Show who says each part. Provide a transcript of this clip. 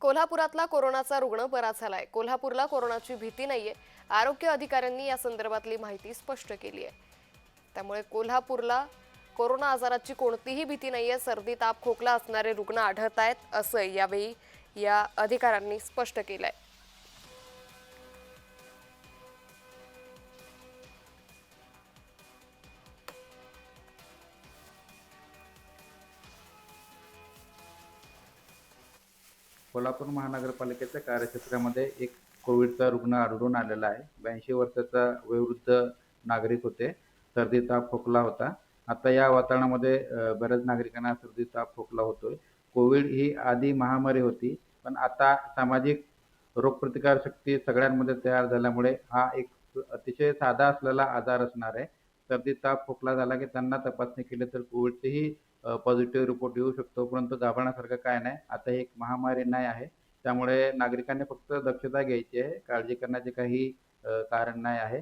Speaker 1: कोल्हापुरातला कोरोनाचा रुग्ण बरा झालाय. कोल्हापूरला कोरोनाची भीती नाहीये. आरोग्य अधिकाऱ्यांनी या संदर्भातली माहिती स्पष्ट केली आहे. त्यामुळे कोल्हापूरला कोरोना आजाराची कोणतीही भीती नाहीये. सर्दी ताप खोकला असणारे रुग्ण आढळत आहेत असं यावेळी या अधिकाऱ्यांनी स्पष्ट केलं आहे
Speaker 2: कोल्हापूर महानगरपालिकेच्या कार्यक्षेत्रामध्ये एक कोविडचा रुग्ण आढळून आलेला आहे. ब्याऐंशी वर्षाचा वयोवृद्ध नागरिक होते. सर्दी ताप खोकला होता. आता या वातावरणामध्ये बऱ्याच नागरिकांना सर्दी ताप खोकला होतोय. कोविड ही आधी महामारी होती पण आता सामाजिक रोगप्रतिकार शक्ती सगळ्यांमध्ये तयार झाल्यामुळे हा एक अतिशय साधा असलेला आजार असणार आहे. सर्दी ताप खोकला झाला की त्यांना तपासणी केली तर कोविडचेही पॉझिटिव्ह रिपोर्ट येऊ शकतो. परंतु घाबरण्यासारखं काय नाही. आता एक महामारी नाही आहे. त्यामुळे नागरिकांनी फक्त दक्षता घ्यायची आहे. काळजी करण्याचे काही कारण नाही आहे.